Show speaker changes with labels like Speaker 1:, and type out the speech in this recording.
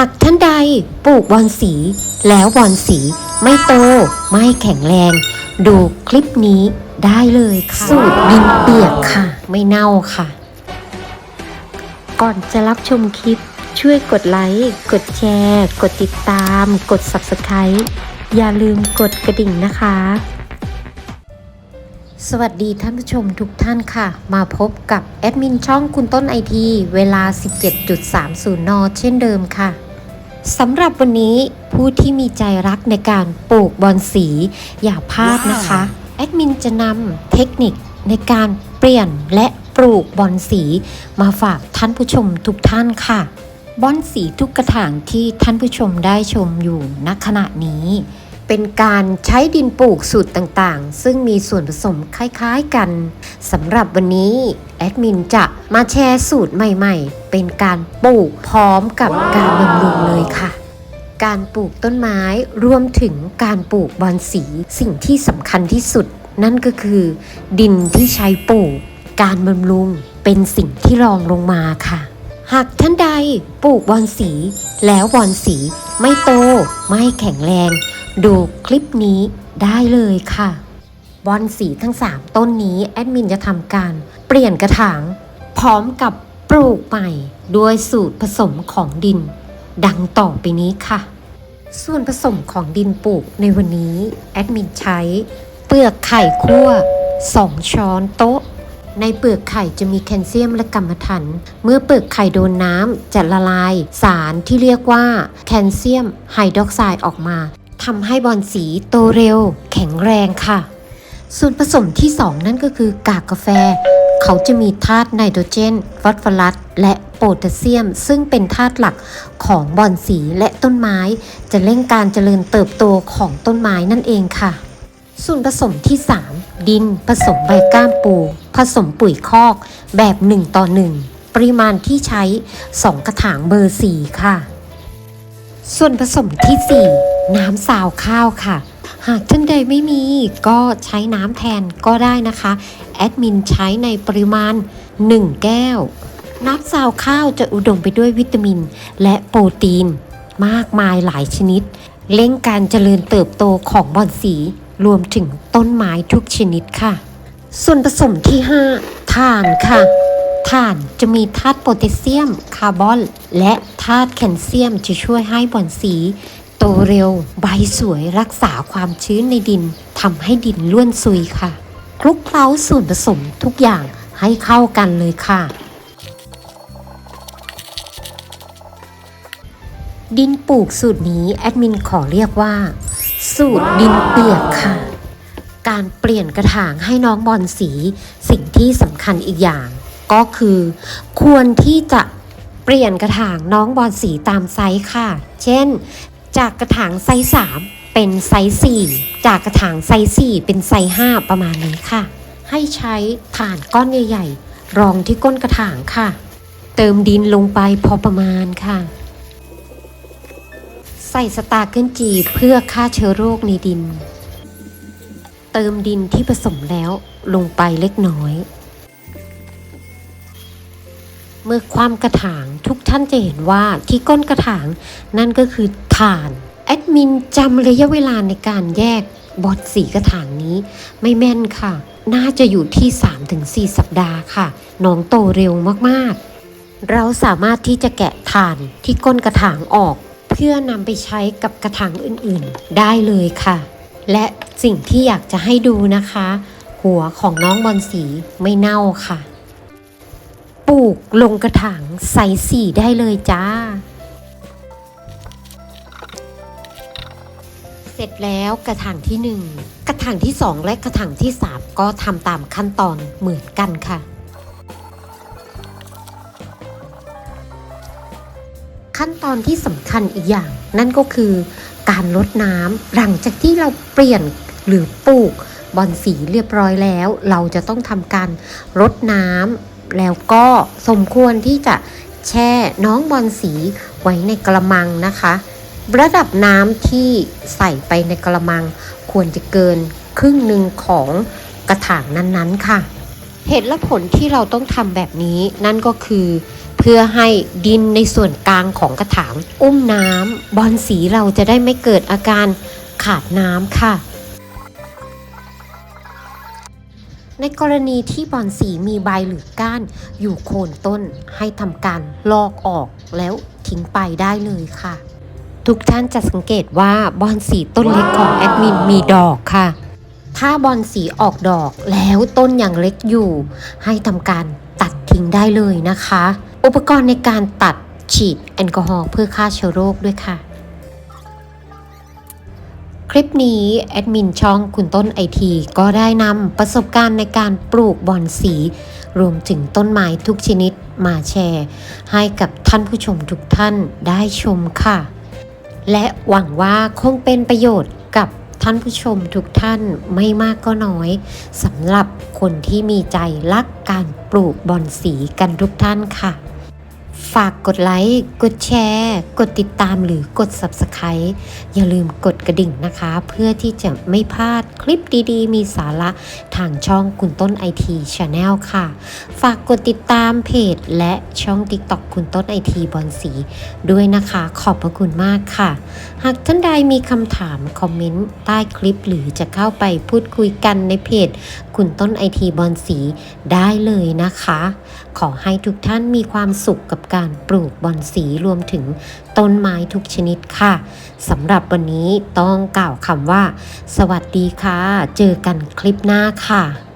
Speaker 1: ากท่านใดปลูกบอนสี แล้วบอนสี ไม่โต ไม่แข็งแรง ดูคลิปนี้ได้เลยค่ะ สูตรดินเปียกค่ะ ไม่เน่าค่ะ ก่อนจะรับชมคลิป ช่วยกดไลค์ กดแชร์ กดติดตาม กด Subscribe อย่าลืมกดกระดิ่งนะคะ สวัสดีท่านผู้ชมทุกท่านค่ะ มาพบกับแอดมินช่องคุณต้นไอทีเวลา 17.30 น เช่นเดิมค่ะ สำหรับวันนี้ผู้ที่มีใจรักในการปลูกบอนสีอย่าพลาดนะคะ แอดมินจะนำเทคนิคในการเปลี่ยนและปลูกบอนสีมาฝากท่านผู้ชมทุกท่านค่ะบอนสีทุกกระถางที่ท่านผู้ชมได้ชมอยู่ณขณะนี้ เป็นการใช้ดินปลูกสูตรต่างๆ ซึ่งมีส่วนผสมคล้ายๆกันสำหรับวันนี้แอดมินจะมาแชร์สูตรใหม่ๆ เป็นการปลูกพร้อมกับการบำรุงเลยค่ะ การปลูกต้นไม้รวมถึงการปลูกบอนสีสิ่งที่สำคัญที่สุด นั่นก็คือ ดินที่ใช้ปลูก การบำรุงเป็นสิ่งที่รองลงมาค่ะ หากท่านใดปลูกบอนสี แล้วบอนสีไม่โตไม่แข็งแรง ดูคลิปนี้ได้เลยค่ะบอนสีทั้ง 3 ต้นนี้แอดมินจะทำการเปลี่ยนกระถาง พร้อมกับปลูกใหม่ด้วยสูตรผสมของดิน ดังต่อไปนี้ค่ะ ส่วนผสมของดินปลูกในวันนี้แอดมินใช้ เปลือกไข่คั่ว 2 ช้อนโต๊ะ ในเปลือกไข่จะมีแคลเซียมและกรรมะถัน เมื่อเปลือกไข่โดนน้ำจะละลาย สารที่เรียกว่าแคลเซียมไฮดรอกไซด์ออกมา ทำให้บอนสีโตเร็ว แข็งแรงค่ะ ส่วนผสมที่ 2 นั่นก็คือกากกาแฟ เขาจะมีธาตุไนโตรเจนฟอสฟอรัสและโพแทสเซียม ซึ่งเป็นธาตุหลักของบอนสีและต้นไม้ จะเร่งการเจริญเติบโตของต้นไม้นั่นเองค่ะ ส่วนผสมที่ 3 ดินผสมใบก้ามปู ผสมปุ๋ยคอก แบบ 1 ต่อ 1 ปริมาณที่ใช้ 2 กระถางเบอร์ 4 ค่ะ ส่วนผสมที่ 4 น้ำซาวข้าวค่ะ หากท่านใดไม่มีก็ใช้น้ำแทนก็ได้นะคะ แอดมินใช้ในปริมาณ 1 แก้ว น้ำซาวข้าวจะอุดมไปด้วยวิตามิน และโปรตีน มากมายหลายชนิด เร่งการเจริญเติบโตของบอนสีรวมถึงต้นไม้ทุกชนิดค่ะ ส่วนผสมที่ 5ถ่านค่ะถ่านจะมีธาตุโพแทสเซียม คาร์บอน และธาตุแคลเซียมจะช่วยให้บอนสี โตเร็ว ใบสวยรักษาความชื้นในดินทำให้ดินล้วนซุยค่ะ คลุกเคล้าส่วนผสมทุกอย่างให้เข้ากันเลยค่ะ ดินปลูกสูตรนี้แอดมินขอเรียกว่า สูตรดินเปียกค่ะ การเปลี่ยนกระถางให้น้องบอลสีสิ่งที่สำคัญอีกอย่าง ก็คือ ควรที่จะเปลี่ยนกระถางน้องบอลสีตามไซส์ค่ะ เช่น จากกระถางไซส์3เป็นไซส์4จากกระถางไซส์4เป็นไซส์5ประมาณนี้ค่ะ ให้ใช้ฐานก้อนใหญ่ๆ รองที่ก้นกระถางค่ะ เติมดินลงไปพอประมาณค่ะ ใส่สตาร์เกิลจีเพื่อฆ่าเชื้อโรคในดิน เติมดินที่ผสมแล้วลงไปเล็กน้อย เมื่อความกระถาง ท่านจะเห็นว่าที่ก้นกระถางนั่นก็คือฐานแอดมินจำระยะเวลาในการแยกบอดสีกระถางนี้ ไม่แม่นค่ะ น่าจะอยู่ที่ 3-4 สัปดาห์ค่ะ น้องโตเร็วมากๆ เราสามารถที่จะแกะฐานที่ก้นกระถางออก เพื่อนำไปใช้กับกระถางอื่นๆ ได้เลยค่ะ และสิ่งที่อยากจะให้ดูนะคะ หัวของน้องบอลสีไม่เน่าค่ะ ปลูกลงกระถางใส่สีได้เลยจ้า เสร็จแล้วกระถางที่1กระถางที่2และกระถางที่3ก็ทำตามขั้นตอนเหมือนกันค่ะขั้นตอนที่สำคัญอีกอย่าง นั่นก็คือการลดน้ำหลังจากที่เราเปลี่ยนหรือปลูกบอนสีเรียบร้อยแล้ว เราจะต้องทำการรดน้ำ แล้วก็สมควรที่จะแช่น้องบอนสีไว้ในกระมังนะคะ ระดับน้ำที่ใส่ไปในกระมัง ควรจะเกินครึ่งหนึ่งของกระถางนั้นๆ ค่ะเหตุและผลที่เราต้องทำแบบนี้นั่นก็คือ เพื่อให้ดินในส่วนกลางของกระถาง อุ้มน้ำบอลสีเราจะได้ไม่เกิดอาการขาดน้ำค่ะ ในกรณีที่บอนสีมีใบหรือก้าน อยู่โคนต้นให้ทำการลอกออกแล้วทิ้งไปได้เลยค่ะ ทุกท่านจะสังเกตว่าบอนสีต้นเล็กของแอดมินมีดอกค่ะ ถ้าบอนสีออกดอกแล้วต้นยังเล็กอยู่ ให้ทำการตัดทิ้งได้เลยนะคะ อุปกรณ์ในการตัดฉีดแอลกอฮอล์เพื่อฆ่าเชื้อโรคด้วยค่ะ คลิปนี้แอดมินช่องคุณต้นไอทีก็ได้นำประสบการณ์ในการปลูกบอนสี รวมถึงต้นไม้ทุกชนิดมาแชร์ ให้กับท่านผู้ชมทุกท่านได้ชมค่ะ และหวังว่าคงเป็นประโยชน์กับท่านผู้ชมทุกท่านไม่มากก็น้อยสำหรับคนที่มีใจรักการปลูกบอนสีกันทุกท่านค่ะากกดไลค์ กดแชร์ กดติดตามหรือกด Subscribe อย่าลืมกดกระดิ่งนะคะ เพื่อที่จะไม่พลาดคลิปดีๆ มีสาระทางช่องคุณต้นไอทีชาแนลค่ะ ฝากกดติดตามเพจ และช่อง TikTok คุณต้นไอทีบอลสี ด้วยนะคะ ขอบพระคุณมากค่ะ หากท่านใดมีคำถาม คอมเมนต์ใต้คลิปหรือจะเข้าไปพูดคุยกันในเพจ คุณต้นไอทีบอลสีได้เลยนะคะ ขอให้ทุกท่านมีความสุขกับการการปลูกบอนสีรวมถึงต้นไม้ทุกชนิดค่ะสำหรับวันนี้ต้องกล่าวคำว่า สวัสดีค่ะ เจอกันคลิปหน้าค่ะ